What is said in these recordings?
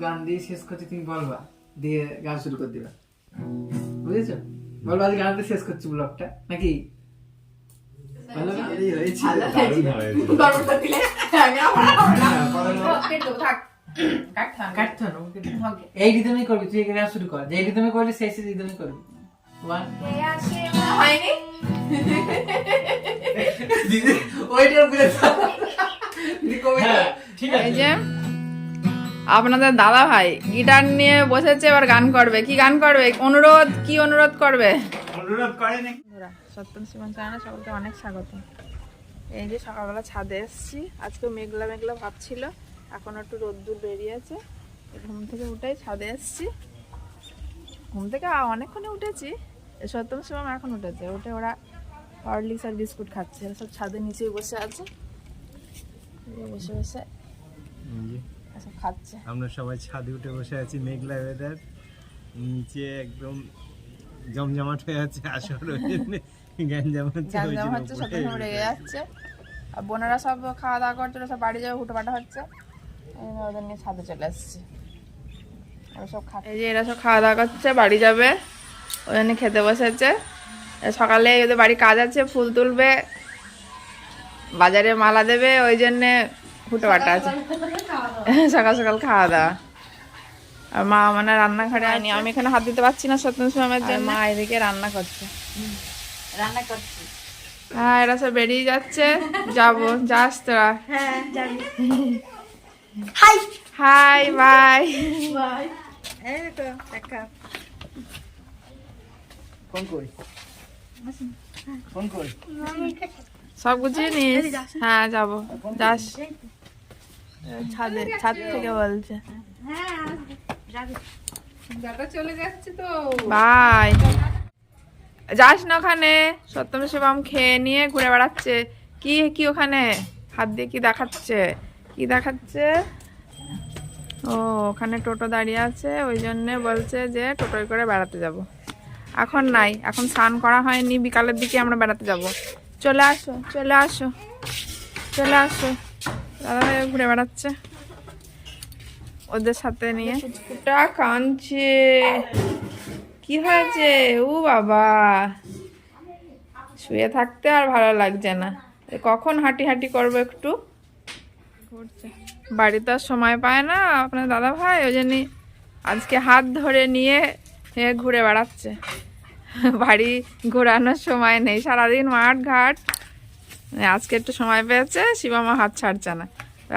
গান দিয়ে শেষ করছি তুমি বলবা। দিয়ে গান শুরু করে দিবা। বুঝেছ? বলবা আজ গানটা শেষ করছি ব্লগটা। নাকি? ভালো এই হয়েছে। রিদমে করবি তুই গান শুরু কর। যে রিদমে করলে রিদমে করবি। দিদি বুঝে হ্যাঁ, ঠিক যে। আপনাদের দাদা ভাই গিটার নিয়ে বসেছে এবার গান করবে। কি গান করবে? অনুরোধ কি অনুরোধ করবে? অনুরোধ করেনি। সত্যম শিবন চ্যানেলে সকলকে অনেক স্বাগত। এই যে সকালবেলা ছাদে এসেছি আজকে মেঘলা মেঘলা ভাব ছিল এখন একটু রোদ্দুর বেরিয়েছে। ঘুম থেকে উঠেই ছাদে এসেছি। ঘুম থেকে অনেকক্ষণে উঠেছি সত্যম শিবম এখন উঠেছে উঠে ওরা হরলিক্স আর বিস্কুট খাচ্ছে সব ছাদের নিচেই বসে আছে। বসে বসে। খাচ্ছে। আমরা সবাই ছাদে উঠে বসে আছি মেঘলা ওয়েদার নিচে একদম জমজমাট হয়ে আছে আসর ওই জন্যে গ্যাঞ্জাম হচ্ছে গ্যাঞ্জাম হচ্ছে সব রেগে যাচ্ছে। আর বোনেরা সব খাওয়া দাওয়া করছে ওরা সব বাড়ি যাবে হুটো পাটা হচ্ছে। ওদের নিয়ে ছাদে চলে এসেছি ওরা সব খা এই যে এরা সব খাওয়া দাওয়া করছে বাড়ি যাবে। ওই জন্য খেতে বসেছে। সকালে ওদের বাড়ি কাজ আছে ফুল তুলবে। বাজারে মালা দেবে ওই জন্যে হুটো পাটা আছে। সকাল সকাল খাওয়া দাওয়া। আর মা মানে রান্নাঘরে আনি। আমি এখানে হাত দিতে পারছি না সত্যি সময়ের জন্য। মা এদিকে রান্না করছে। রান্না করছি। হ্যাঁ এরা সব বেরিয়ে যাচ্ছে। যাব যাস তোরা হ্যাঁ। যাবি। হাই! বাই। এই দেখো দেখা। ফোন করি। ফোন করি। সব গুছিয়ে নিস। হ্যাঁ যাব। যাস। ছাদে ছাদ থেকে বলছে। হ্যাঁ বাই। যাস না ওখানে। সত্যম শিবম খেয়ে নিয়ে ঘুরে বেড়াচ্ছে। কি কি ওখানে? হাত দিয়ে কি দেখাচ্ছে? কি দেখাচ্ছে? ও ওখানে টোটো দাঁড়িয়ে আছে। ওই জন্যে বলছে যে টোটোয় করে বেড়াতে যাব। এখন নাই। এখন স্নান করা হয়নি। বিকালের দিকে আমরা বেড়াতে যাব। চলে আসো চলে আসো চলে আসো। দাদা ভাই ঘুরে বেড়াচ্ছে ওদের সাথে নিয়ে। কুকুরটা কাঁদছে। কি হয়েছে? ও বাবা। শুয়ে থাকতে আর ভালো লাগছে না। কখন হাঁটি হাঁটি করব একটু? ঘুরছে। বাড়িতে আর সময় পায় না আপনার দাদা ভাই ওই জন্যই আজকে হাত ধরে নিয়ে ঘুরে বেড়াচ্ছে। বাড়ি ঘোরানোর সময় নেই। সারাদিন মাঠ ঘাট। আজকে একটু সময় পেয়েছে শিবামা হাত ছাড়ছে না।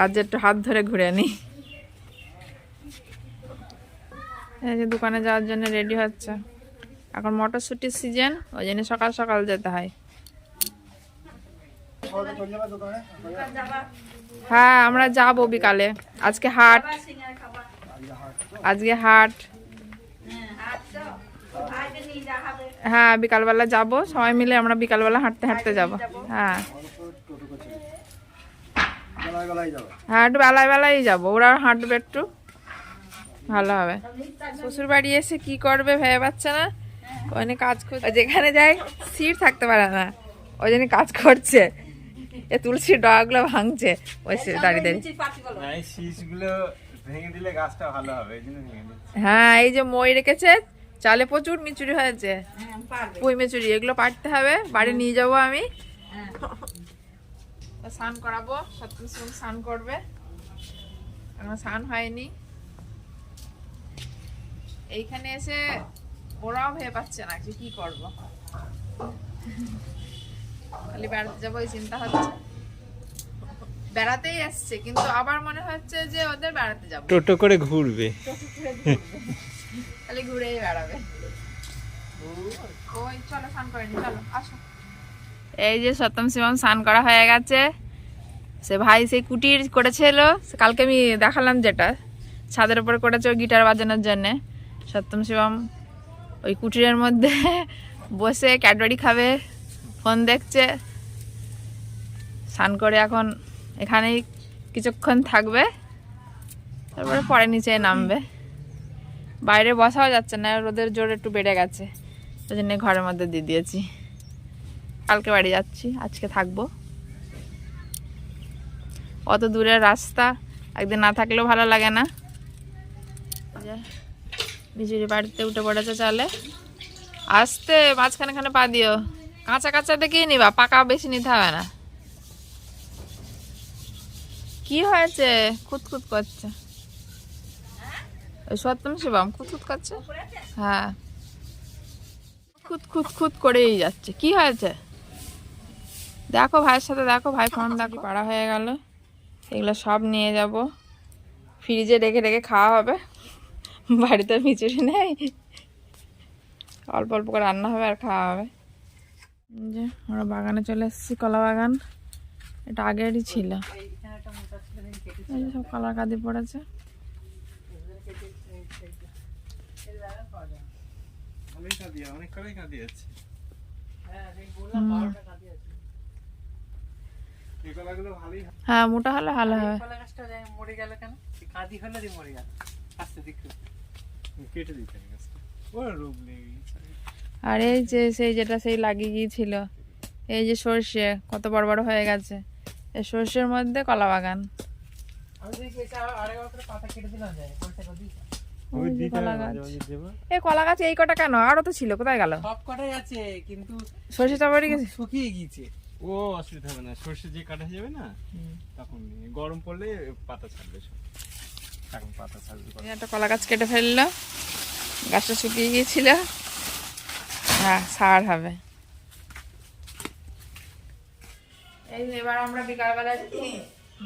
আজ একটু হাত ধরে ঘুরে নিই। এই যে দোকানে যাওয়ার জন্য রেডি হচ্ছে। এখন মটরশুটির সিজন, ওই জন্য সকাল সকাল যেতে হয়। হ্যাঁ আমরা যাব বিকালে। আজকে হাট। আজকে হাট। হ্যাঁ বিকালবেলা যাব। সবাই মিলে আমরা বিকালবেলা হাঁটতে হাঁটতে যাব। হ্যাঁ। হ্যাঁ একটু বেলায় বেলায় যাব। ওরা হাঁটবে একটু। ভালো হবে। শ্বশুর বাড়ি এসে কি করবে ভেবে পাচ্ছে না? ওখানে কাজ করছে যেখানে যায় সিট থাকতে পারে না। ওই জন্য কাজ করছে। এ তুলসীর ডগাগুলো ভাঙছে। ওই সে দাঁড়িয়ে দাঁড়িয়ে। হ্যাঁ এই যে মই রেখেছে চালে প্রচুর মিচুরি হয়েছে। পুঁই মিচুরি এগুলো পাড়তে হবে। বাড়ি নিয়ে যাব আমি। তা স্নান করাবো সত্যি স্নান করবে। আমার স্নান হয়নি। এইখানে এসে ওরাও ভেবে পাচ্ছে না যে কি করব। খালি বেড়াতে যাব এই চিন্তা হচ্ছে। বেড়াতেই আসছে কিন্তু আবার মনে হচ্ছে যে ওদের বেড়াতে যাব। টোটো করে ঘুরবে। খালি ঘুরেই বেড়াবে। ওই চলো স্নান করে চলো আসো। এই যে সপ্তম শিবম স্নান করা হয়ে গেছে। সে ভাই সেই কুটির করেছিল। সে কালকে আমি দেখালাম যেটা। ছাদের উপরে করেছে ওই গিটার বাজানোর জন্যে। সপ্তম শিবম ওই কুটিরের মধ্যে বসে ক্যাডবেরি খাবে ফোন দেখছে। স্নান করে এখন এখানেই কিছুক্ষণ থাকবে। তারপরে পরে নিচে নামবে। বাইরে বসাও যাচ্ছে না, রোদের জোর একটু বেড়ে গেছে। ওই জন্য ঘরের মধ্যে দিয়ে দিয়েছি। কালকে বাড়ি যাচ্ছি, আজকে থাকব। অত দূরের রাস্তা, একদিন না থাকলেও ভালো লাগে না। বিজুরি বাড়িতে উঠে পড়েছে চালে। আসতে, মাঝখানে খানে পা দিও। কাঁচা কাঁচা দেখেই নিবা, পাকা বেশি নিতে হবে না। কি হয়েছে? খুঁতখুত করছে। সত্যম শিবম খুঁতখুত করছে? হ্যাঁ। খুঁত খুঁত খুঁত করেই যাচ্ছে। কি হয়েছে? দেখো ভাইয়ের সাথে দেখো ভাই ফোন দেখো পাড়া হয়ে গেল। এগুলো সব নিয়ে যাব। ফ্রিজে রেখে রেখে খাওয়া হবে। বাড়িতে মিচুরি নেই। অল্প অল্প করে রান্না হবে আর খাওয়া হবে। যে আমরা বাগানে চলে এসেছি কলা বাগান। এটা আগেরই ছিল। সব কলার কাঁদি পড়েছে। অনেক অনেক হয়। হ্যাঁ। মোটা হলে ভালো হবে কলা গাছটা যাই মরে গেল কেন? কাঁদি হলো দিয়ে মরে গেল। আস্তে দেখতে কেটে দিতে গাছটা। ও রোগ লেগে আর এই যে সেই যেটা সেই লাগিয়ে গিয়েছিল এই যে সর্ষে কত বড় বড় হয়ে গেছে। এই সর্ষের মধ্যে কলা বাগান। আমি পাতা কেটে দিলাম যায় দিতে কলা গাছ। এই কলা গাছ এই কটা কেন? আরও তো ছিল কোথায় গেল? সব কটাই আছে কিন্তু সর্ষে গেছে? শুকিয়ে গিয়েছে। ও অসুবিধা হবে না। সর্ষে যে কাটা যাবে না তখন গরম পড়লে পাতা ছাড়বে এখন পাতা ছাড়বে একটা কলা গাছ কেটে ফেলল। গাছটা শুকিয়ে গিয়েছিল। হ্যাঁ সার হবে। এই এবার আমরা বিকালবেলা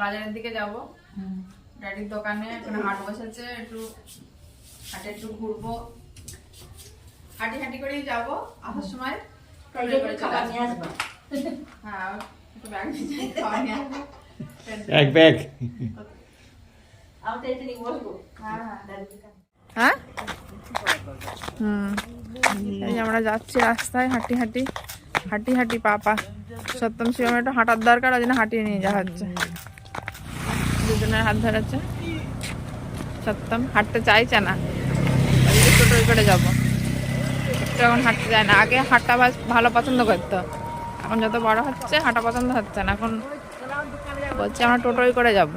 বাজারের দিকে যাব। ড্যাডির দোকানে এখানে হাট বসেছে একটু হাটে একটু ঘুরবো। হাঁটি হাঁটি করেই যাব। আসার সময় খাবার নিয়ে আসবা। হ্যাঁ একটু ব্যাগ নিয়ে যাই, নিয়ে আসব। এক ব্যাগ আমি তো এখানে বসবো। হ্যাঁ হ্যাঁ। হ্যাঁ? হুম। এই আমরা যাচ্ছি রাস্তায় হাঁটি হাঁটি হাঁটি হাঁটি পাপা। সপ্তম শিবম একটু হাঁটার দরকার ওই জন্য হাঁটিয়ে নিয়ে যাওয়া হচ্ছে। দুজনের হাত ধরেছে। সপ্তম হাঁটতে চাইছে না। টোটোয় করে যাব। এখন হাঁটতে যায় না। আগে হাঁটা ভালো পছন্দ করতো। এখন যত বড় হচ্ছে, হাঁটা পছন্দ হচ্ছে না। এখন বলছে আমরা টোটোয় করে যাব।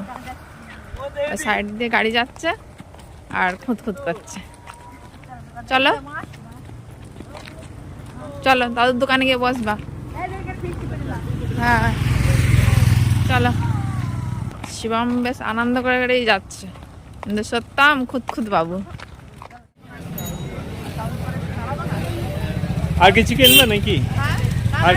সাইড দিয়ে গাড়ি যাচ্ছে আর খুঁত খুঁত করছে। চলো। চলো, দাদুর দোকানে গিয়ে বসবা। হ্যাঁ। চলো। শিবম বেশ আনন্দ করে করেই যাচ্ছে। কিন্তু সত্যম খুদ বাবু। আর কিছু কিনবে নাকি? আর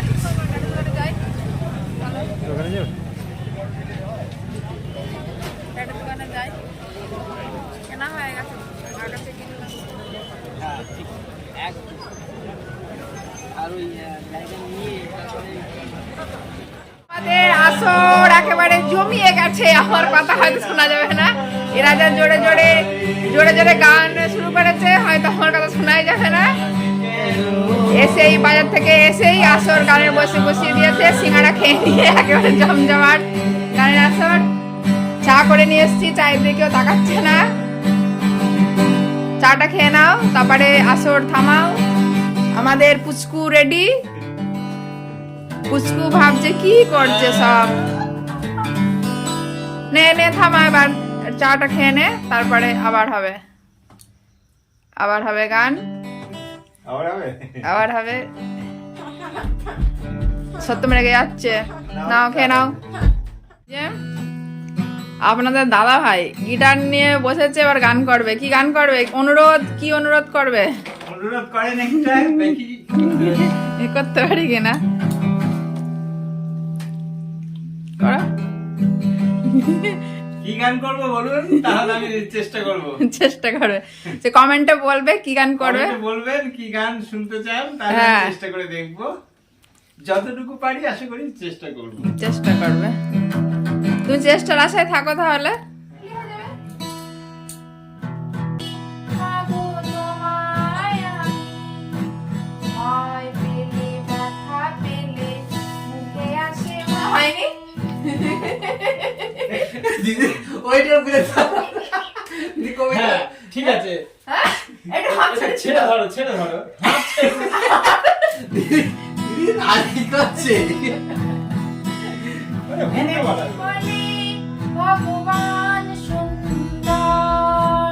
হয়ে আমাদের আসর একেবারে জমিয়ে গেছে। আমার কথা হয়তো শোনা যাবে না। এরা যা জোরে জোরে জোরে জোরে গান শুরু করেছে। হয়তো আমার কথা শোনাই যাবে না। এসেই বাজার থেকে এসেই আসর গানের বসে বসিয়ে দিয়েছে, সিঙ্গারা খেয়ে নিয়ে একেবারে জমজমাট গানের আসর। চা করে নিয়ে এসেছি, চায়ের দিকেও তাকাচ্ছে না। চাটা খেয়ে নাও, তারপরে আসর থামাও। আমাদের পুচকু রেডি পুচকু ভাবছে, কি করছে সব? নে নে, থামা এবার। চাটা খেয়ে নে, তারপরে আবার হবে। আবার হবে গান। আবার হবে আবার হবে সত্যম রেগে যাচ্ছে? নাও খেয়ে নাও। যে আপনাদের দাদা ভাই গিটার নিয়ে বসেছে এবার গান করবে। কি গান করবে? অনুরোধ কি অনুরোধ করবে? অনুরোধ দেখি। এ করতে পারি কিনা করো। কি গান করব বলুন? তাহলে আমি চেষ্টা করব। চেষ্টা করবে। যে কমেন্টে বলবে কি গান করবে। বলবেন কি গান শুনতে চান তাহলে হ্যাঁ। চেষ্টা করে দেখব। যতটুকু পারি আশা করি চেষ্টা করব। চেষ্টা করবে। তুমি চেষ্টার আশায় থাকো তাহলে। হয়নি? দিদি ওইটা বুঝে দিদি হ্যাঁ ঠিক আছে। একটু হাত আচ্ছা, ছেড়ে ধরো ছেড়ে ধরো। দিদি আর কি করছে আরে, ভুলতে বলা। ভগবান সুন্দর।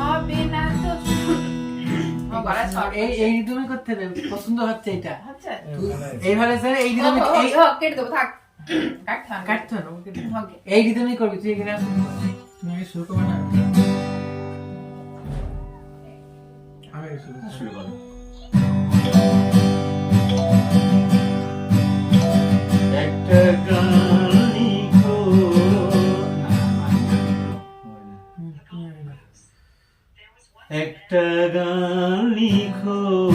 হবে short এই। এই রিদমে করতে হবে পছন্দ হচ্ছে এটা। হচ্ছে? এইভাবে স্যার এই দেবো থাক। এই করবি তুই এখানে আস। শুরু করবে না? আমি শুরু করব। একটা গান। একটা গান লিখো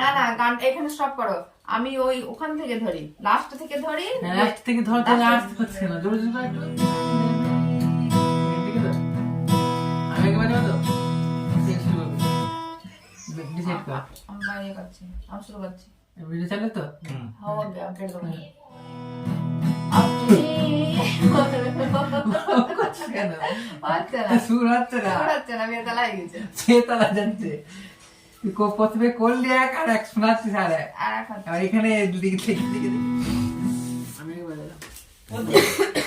না না গান এখানে স্টপ করো। আমি ওই ওখান থেকে ধরি। লাস্ট থেকে ধরি। হ্যাঁ, লাস্ট থেকে ধর তাহলে আসতে না। জোরে জোরে একটু আমি একবার করব ডিসাইড কর। আমি বাইরে করছি আমি শুরু করছি। ভিডিও চালে তো? হাওয়া গিয়া কেটে দেবো আপনি হচ্ছে না। সুর হচ্ছে না। হচ্ছে না বিয়ে তালা গেছে। সে তারা যাচ্ছে তুই প্রথমে করলি এক আর এক শোনাচ্ছিস আর এক এখানে দিকে থেকে দিকে আমি একবার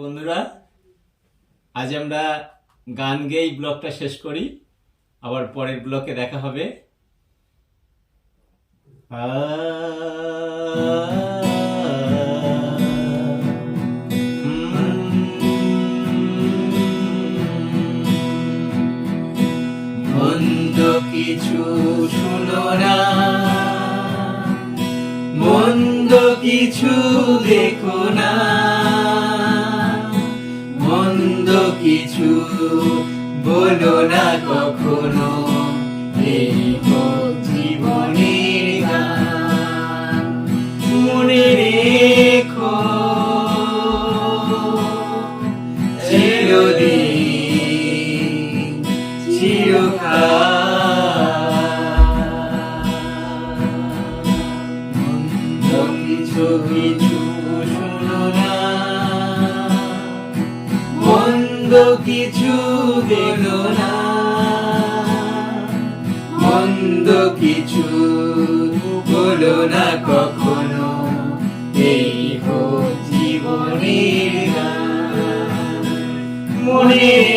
বন্ধুরা আজ আমরা গান গেয়েই ব্লগটা শেষ করি। আবার পরের ব্লকে দেখা হবে। মন্দ বলো না কখনো এই হোক জীবনের। মনে